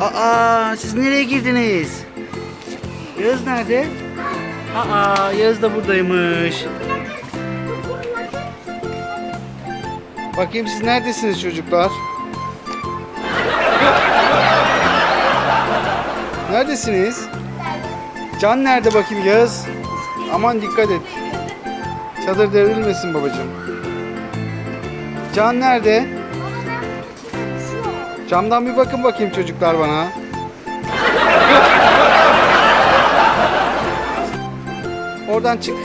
Aa siz nereye girdiniz? Yağız nerede? Aa Yağız da buradaymış. Bakayım siz neredesiniz çocuklar? Neredesiniz? Can nerede bakayım Yağız? Aman dikkat et. Çadır devrilmesin babacığım. Can nerede? Camdan bir bakın bakayım çocuklar bana. Oradan çık.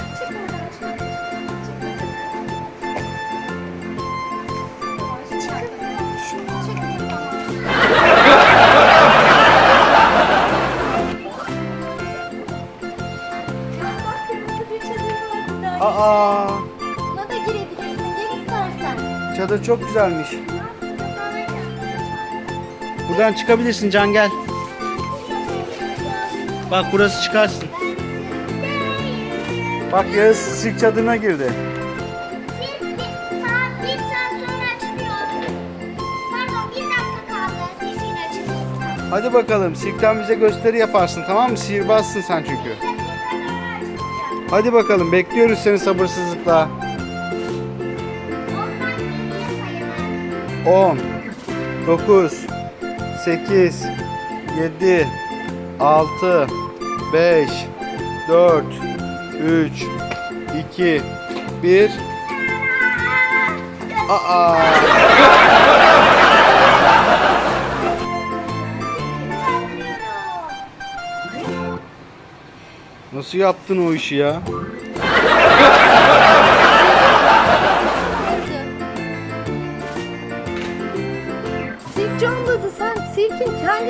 Aa, Buna da girebilirsin. Gel istersen. çadır çok güzelmiş. Buradan çıkabilirsin Can gel. Bak burası çıkarsın. Bak Yağız sirk çadırına girdi. Hadi bakalım sirkten bize gösteri yaparsın tamam mı? Sihirbazsın sen çünkü. Hadi bakalım bekliyoruz seni sabırsızlıkla. Ondan geriye sayalım. 10 9 8 7 6 5 4 3 2 1 Aa! Nasıl yaptın o işi ya?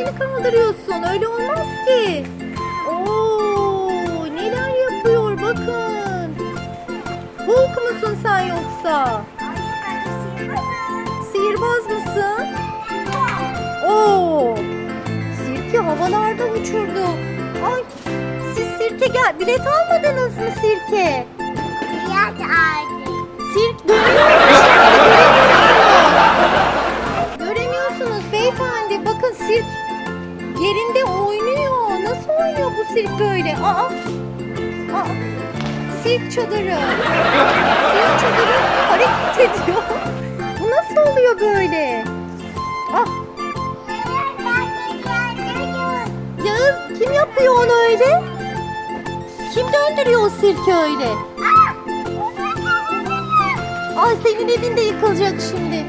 Kendini kaldırıyorsun. Öyle olmaz ki. Oo, neler yapıyor bakın. Hulk musun sen yoksa? Sihirbaz mısın? Oo. Sirki havalarda uçurdu. Ay, siz sirke gel bilet almadınız mı sirke? Yat artık. Sirk Oynuyor bu sirk böyle? Aa, aa, sirk çadırı. Sirk çadırı hareket ediyor. Bu nasıl oluyor böyle? Ah, Yağız kim yapıyor onu öyle? Kim döndürüyor o sirki öyle? Ay senin evin de yıkılacak şimdi.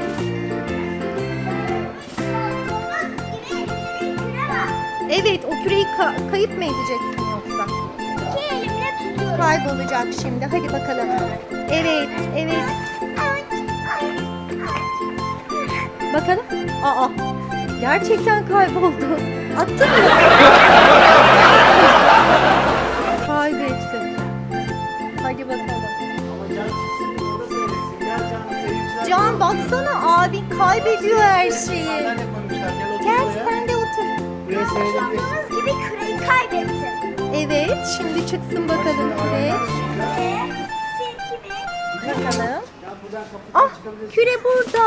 Evet o küreyi ka- kayıp mı edeceksin yoksa? Kaybolacak şimdi. Hadi bakalım. Evet, evet. Bakalım. Aa, gerçekten kayboldu. Attın mı? Kaybettin. Hadi bakalım. Can baksana abin kaybediyor her şeyi. Sandığımız gibi küreyi kaybettim. Evet şimdi çıksın bakalım küre. Silkimi Bakalım. Ah küre burada.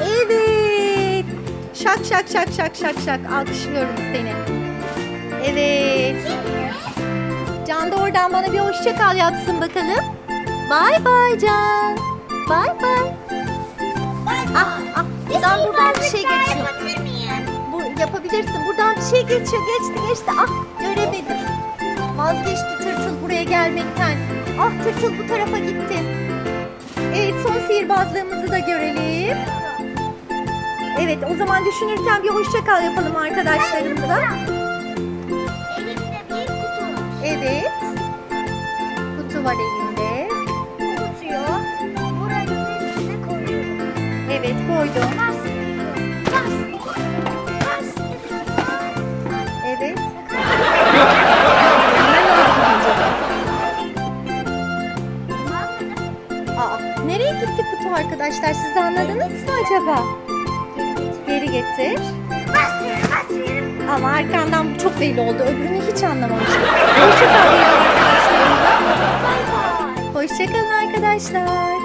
Evet. Şak şak şak şak şak şak. Alkışlıyorum seni. Evet. Can da oradan bana bir hoşça kal yapsın bakalım. Bay bay Can. Bay bay. Ah ah. Buradan buradan bir şey geçiyor. Bu yapabilirsin. Buradan bir şey geçiyor. Geçti geçti. Ah göremedim. Vazgeçti tırtıl buraya gelmekten. Ah tırtıl bu tarafa gitti. Evet son sihirbazlığımızı da görelim. Evet o zaman düşünürken bir hoşça kal yapalım arkadaşlarımıza. Elimde bir kutu var. Evet. Kutu var elinde. Kutuyu buranın üstüne koyuyorum. Evet koydum. Nereye gitti kutu arkadaşlar? Siz anladınız mı acaba? Geri getir. Ama arkandan bu çok belli oldu. Öbürünü hiç anlamamıştım. Hoşçakalın bay. Hoşçakalın arkadaşlar.